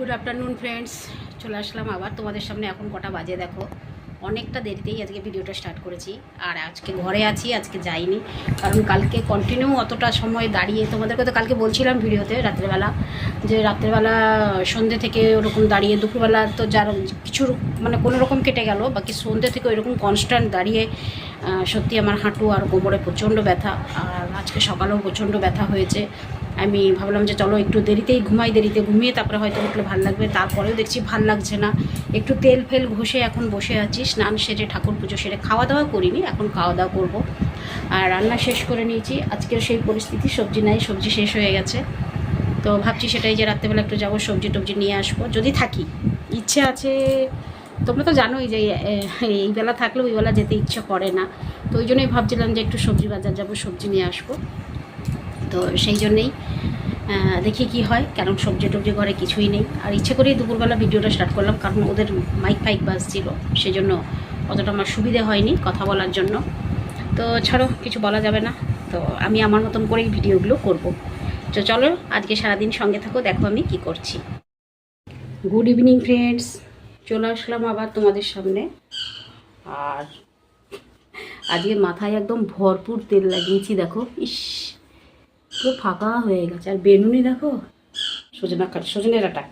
Good afternoon friends চলে আসলাম আবার তোমাদের সামনে এখন কটা বাজে দেখো। অনেকটা দেরিতেই আজকে ভিডিওটা স্টার্ট করেছি। আর আজকে ঘরে আছি, আজকে যাইনি। কারণ কালকে কন্টিনিউ অতটা সময় দাঁড়িয়ে, তোমাদেরকে তো কালকে বলছিলাম ভিডিওতে রাত্রেবেলা, যে রাত্রেবেলা সন্ধ্যে থেকে ওরকম দাঁড়িয়ে, দুপুরবেলা তো যার কিছু মানে কোনো রকম কেটে গেল, বাকি সন্ধ্যে থেকে ওইরকম কনস্ট্যান্ট দাঁড়িয়ে সত্যি আমার হাঁটু আর কোমরে প্রচণ্ড ব্যথা, আর আজকে সকালেও প্রচণ্ড ব্যথা হয়েছে। আমি ভাবলাম যে চলো একটু দেরিতেই ঘুমাই, দেরিতে ঘুমিয়ে তারপরে হয়তো উঠলে ভালো লাগবে। তারপরেও দেখছি ভালো লাগছে না। একটু তেল ফেল ঘষে এখন বসে আছি, স্নান সেরে ঠাকুর পুজো সেরে খাওয়া দাওয়া করিনি, এখন খাওয়া দাওয়া করব। আর রান্না শেষ করে নিয়েছি। আজকের সেই পরিস্থিতি, সবজি নাই, সবজি শেষ হয়ে গেছে। তো ভাবছি সেটাই যে রাত্রেবেলা একটু যাব সবজি টবজি নিয়ে আসব। যদি থাকি, ইচ্ছে আছে তোমরা তো জানোই যে এই বেলা থাকলে ওই বেলা যেতে ইচ্ছে করে না। তো ওই জন্যই ভাবছিলাম যে একটু সবজি বাজার যাব, সবজি নিয়ে আসব। তো সেই জন্যেই দেখি কি হয় কারণ সবজি টবজি ঘরে কিছুই নেই। আর ইচ্ছে করেই দুপুরবেলা ভিডিওটা স্টার্ট করলাম, কারণ ওদের মাইক ফাইক বাজছিল সেই জন্য অতটা আমার সুবিধে হয়নি কথা বলার জন্য। তো ছাড়ো, কিছু বলা যাবে না। তো আমি আমার মতন করেই ভিডিওগুলো করব। তো চলো, আজকে সারাদিন সঙ্গে থাকো, দেখো আমি কি করছি। গুড ইভিনিং ফ্রেন্ডস চলে আসলাম আবার তোমাদের সামনে। আর আজকে মাথায় একদম ভরপুর তেল লাগিয়েছি, দেখো। ইস, পুরো ফাঁকা হয়ে গেছে। আর বেনুনি, দেখো, সজনা সজনে ডাঁটা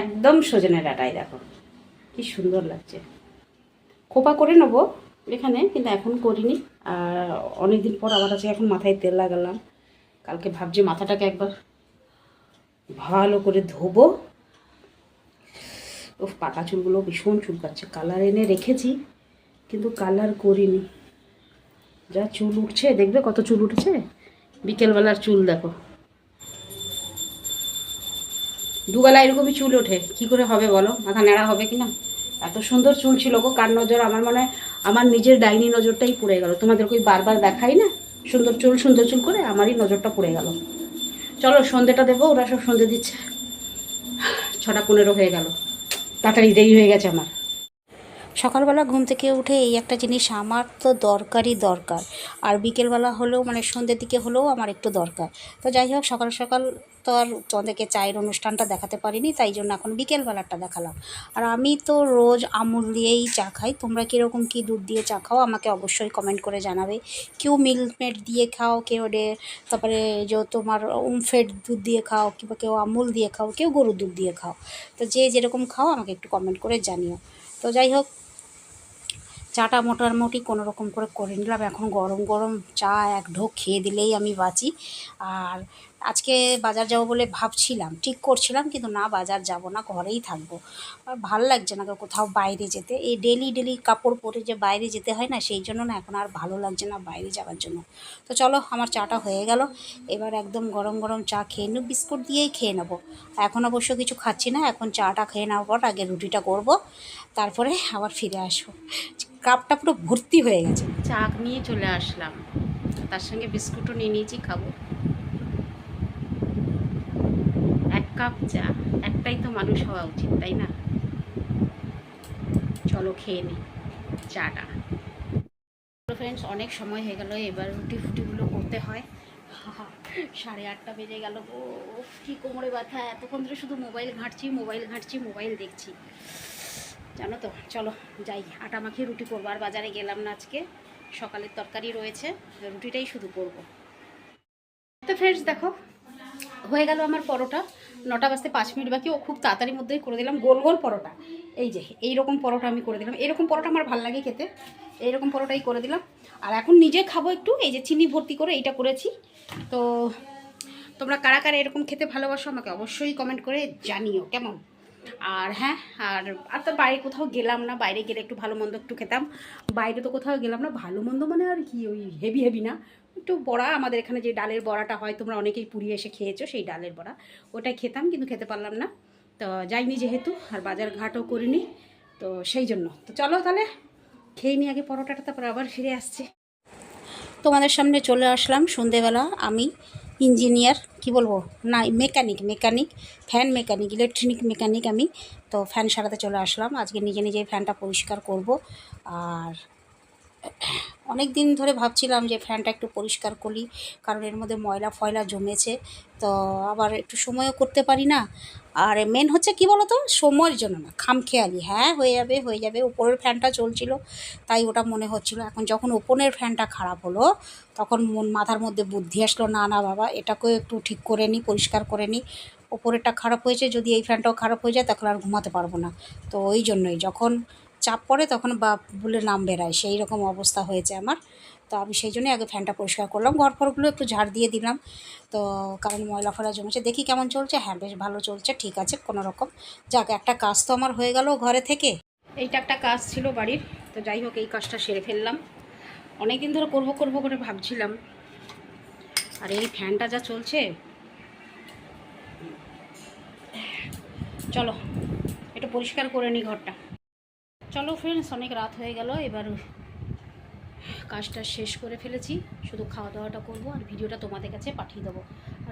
একদম সজনে ডাঁটাই দেখো। কি সুন্দর লাগছে। খোপা করে নেব এখানে, কিন্তু এখন করিনি। আর অনেকদিন পর আবার আছে এখন মাথায় তেল লাগালাম। কালকে ভাবছি মাথাটাকে একবার ভালো করে ধোবো। ও পাকা চুলগুলো ভীষণ চুলকাচ্ছে। কালার এনে রেখেছি, কিন্তু কালার করিনি। যা চুল উঠছে, দেখবে কত চুল উঠেছে? বিকেলবেলার চুল দেখো। দুবেলা এরকমই চুল ওঠে, কি করে হবে বলো? মাথা নেড়া হবে কি না এত সুন্দর চুল ছিল গো, কার নজর? আমার মনে আমার নিজের ডাইনি নজরটাই পড়ে গেল। তোমাদেরকে ওই বারবার দেখাই না? সুন্দর চুল সুন্দর চুল করে আমারই নজরটা পড়ে গেল। চলো, সন্ধেটা দেবো, ওরা সব সন্ধে দিচ্ছে। ছটা পনেরো হয়ে গেল। তাড়াতাড়ি দেরি হয়ে গেছে আমার। সকালবেলা ঘুম থেকে উঠে এই একটা জিনিস আমার তো দরকারই দরকার। আর বিকেলবেলা হলেও মানে সন্ধ্যের দিকে হলেও আমার একটু দরকার। তো যাই হোক, সকাল সকাল তো আর তোমাদেরকে চায়ের অনুষ্ঠানটা দেখাতে পারিনি, তাই জন্য এখন বিকেলবেলাটা দেখালাম। আর আমি তো রোজ আমুল দিয়েই চা খাই। তোমরা কীরকম কী দুধ দিয়ে চা খাও আমাকে অবশ্যই কমেন্ট করে জানাবে। কেউ মিল্কমেড দিয়ে খাও, কেউ ডে, তারপরে যে তোমার উমফেড দুধ দিয়ে খাও, কিংবা কেউ আমুল দিয়ে খাও, কেউ গরুর দুধ দিয়ে খাও। তো যে যেরকম খাও, আমাকে একটু কমেন্ট করে জানিও। তো যাই হোক চাটা মোটামুটি কোনো রকম করে করে নিলাম। এখন গরম গরম চা এক ঢোক খেয়ে দিলেই আমি বাঁচি। আর আজকে বাজার যাব বলে ভাবছিলাম, ঠিক করছিলাম কিন্তু না বাজার যাব না, ঘরেই থাকব। আর ভালো লাগছে না কোথাও বাইরে যেতে। এই ডেলি ডেলি কাপড় পরে যে বাইরে যেতে হয় না, সেই জন্য না এখন আর ভালো লাগছে না বাইরে যাওয়ার জন্য। তো চলো, আমার চাটা হয়ে গেল। এবার একদম গরম গরম চা খেয়ে নেব বিস্কুট দিয়েই খেয়ে নেব। এখন অবশ্য কিছু খাচ্ছি না, এখন চাটা খেয়ে নেওয়ার পর আগে রুটিটা করব। তারপরে আবার ফিরে আসব। কাপটা পুরো ভর্তি হয়ে গেছে। চা নিয়ে চলে আসলাম। তার সঙ্গে বিস্কুটও নিয়ে নিয়েছি, খাব এক কাপ চা, একটাই তো মানুষ হওয়া উচিত, তাই না? চলো খেয়ে নিই চাটা। ফ্রেন্ডস অনেক সময় হয়ে গেল, এবার রুটি ফুটিগুলো করতে হয়। সাড়ে আটটা বেজে গেল ও কি কোমরে ব্যথা। এতক্ষণ ধরে শুধু মোবাইল ঘাঁটছি মোবাইল ঘাঁটছি, মোবাইল দেখছি। জানো তো, চলো যাই, আটা মাখিয়ে রুটি করব। আর বাজারে গেলাম না আজকে, সকালের তরকারি রয়েছে, রুটিটাই শুধু করব। তো ফ্রেন্ডস দেখো, হয়ে গেল আমার পরোটা। নটা বাজতে পাঁচ মিনিট বাকি, ও খুব তাড়াতাড়ির মধ্যেই করে দিলাম, গোল গোল পরোটা। এই যে, এইরকম পরোটা আমি করে দিলাম। এরকম পরোটা আমার ভালো লাগে খেতে। এইরকম পরোটাই করে দিলাম। আর এখন নিজে খাব একটু, এই যে চিনি ভর্তি করে এইটা করেছি। তো তোমরা কারা কারা এরকম খেতে ভালোবাসো আমাকে অবশ্যই কমেন্ট করে জানিও, কেমন? আর হ্যাঁ আর আর তো বাইরে কোথাও গেলাম না, বাইরে গেলে একটু ভালো মন্দ একটু খেতাম। বাইরে তো কোথাও গেলাম না, ভালো মন্দ মানে আর কি ওই হেভি হেভি না। একটু বড়া, আমাদের এখানে যে ডালের বড়াটা হয়, তোমরা অনেকেই পুড়িয়ে এসে খেয়েছো, সেই ডালের বড়া। ওটাই খেতাম কিন্তু খেতে পারলাম না। তো যাইনি যেহেতু, আর বাজার ঘাটও করিনি, তো সেই জন্য। তো চলো তাহলে, খেয়ে নিই আগে পরোটাটা, তারপর আবার ফিরে আসছি। তোমাদের সামনে চলে আসলাম সন্ধেবেলা, আমি ইঞ্জিনিয়ার, কি বলব? না mechanic mechanic fan mechanic electronic mechanic আমি। তো ফ্যান সারাতে চলে আসলাম। আজকে নিজে নিজেই ফ্যানটা পরিষ্কার করব। আর অনেক দিন ধরে ভাবছিলাম যে ফ্যানটা একটু পরিষ্কার করি, কারণ এর মধ্যে ময়লা ফয়লা জমেছে। তো আবার একটু সময়ও করতে পারি না। আর মেন হচ্ছে কি বলো তো সময়ের জন্য না, খামখেয়ালি। হ্যাঁ হয়ে যাবে হয়ে যাবে। উপরের ফ্যানটা চলছিল, তাই ওটা মনে হচ্ছিল। এখন যখন ওপরের ফ্যানটা খারাপ হলো, তখন মন মাথার মধ্যে বুদ্ধি আসলো, না না, বাবা, এটাকেও একটু ঠিক করে নিই পরিষ্কার করে নিই ওপরেরটা খারাপ হয়েছে, যদি এই ফ্যানটাও খারাপ হয়ে যায় তখন আর ঘুমাতে পারব না। তো ওই জন্যই, যখন চাপ পড়ে তখন বা বলে নাম বেরায়। সেই রকম অবস্থা হয়েছে আমার। তো আমি সেই জন্যই আগে ফ্যানটা পরিষ্কার করলাম। ঘর ফরগুলো একটু ঝাড় দিয়ে দিলাম। তো কারণ ময়লা ফয়লা জমেছে। দেখি কেমন চলছে। হ্যাঁ বেশ ভালো চলছে। ঠিক আছে, কোনো রকম। যাক, একটা কাজ তো আমার হয়ে গেল ঘরে থেকে। এইটা একটা কাজ ছিল বাড়ির। তো যাই হোক, এই কাজটা সেরে ফেললাম। অনেক দিন ধরে করব করব করে ভাবছিলাম। আর এই ফ্যানটা যা চলছে। চলো, একটু পরিষ্কার করে নিই ঘরটা। চলো ফ্রেন্ডস অনেক রাত হয়ে গেল, এবার কাজটা শেষ করে ফেলেছি। শুধু খাওয়া দাওয়াটা করব আর ভিডিওটা তোমাদের কাছে পাঠিয়ে দেবো।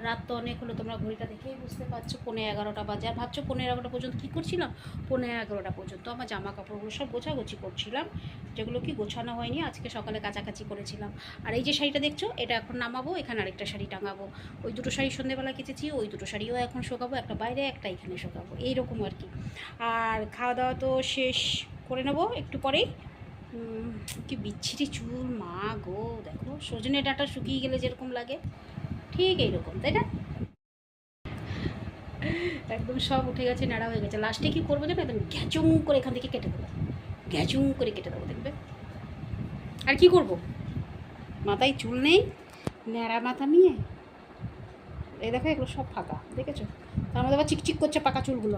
রাত তো অনেক হলো, তোমরা ঘড়িটা দেখেই বুঝতে পারছ পনেরো এগারোটা বাজে। আর ভাবছ পনেরো এগারোটা পর্যন্ত কী করছিলাম পনেরো এগারোটা পর্যন্ত আমার জামা কাপড়গুলো সব গোছাগুছি করছিলাম, যেগুলো কি গোছানো হয়নি, আজকে সকালে কাছাকাছি করেছিলাম। আর এই যে শাড়িটা দেখছ, এটা এখন নামাবো, এখানে আরেকটা শাড়ি টাঙাবো। ওই দুটো শাড়ি সন্ধেবেলা কেচেছি, ওই দুটো শাড়িও এখন শোকাবো, একটা বাইরে, একটা এখানে শোকাবো, এইরকম আর কি। আর খাওয়া দাওয়া তো শেষ। করে নেব একটু পরেই। কি বিচ্ছিরি চুল, মা গো, দেখো, সজনে ডাটা শুকিয়ে গেলে যেরকম লাগে, ঠিক এইরকম, তাই না? একদম সব উঠে গেছে, নাড়া হয়ে গেছে। লাস্টে কি করব জানো, একদম ঘ্যাচুং করে এখান থেকে কেটে দেবো। ঘ্যাচুং করে কেটে দেবো, দেখবে? আর কি করব? মাথায় চুল নেই, ন্যাড়া মাথা নিয়ে। এই দেখো, এগুলো সব ফাঁকা, দেখেছ? তার মধ্যে আবার চিকচিক করছে পাকা চুলগুলো।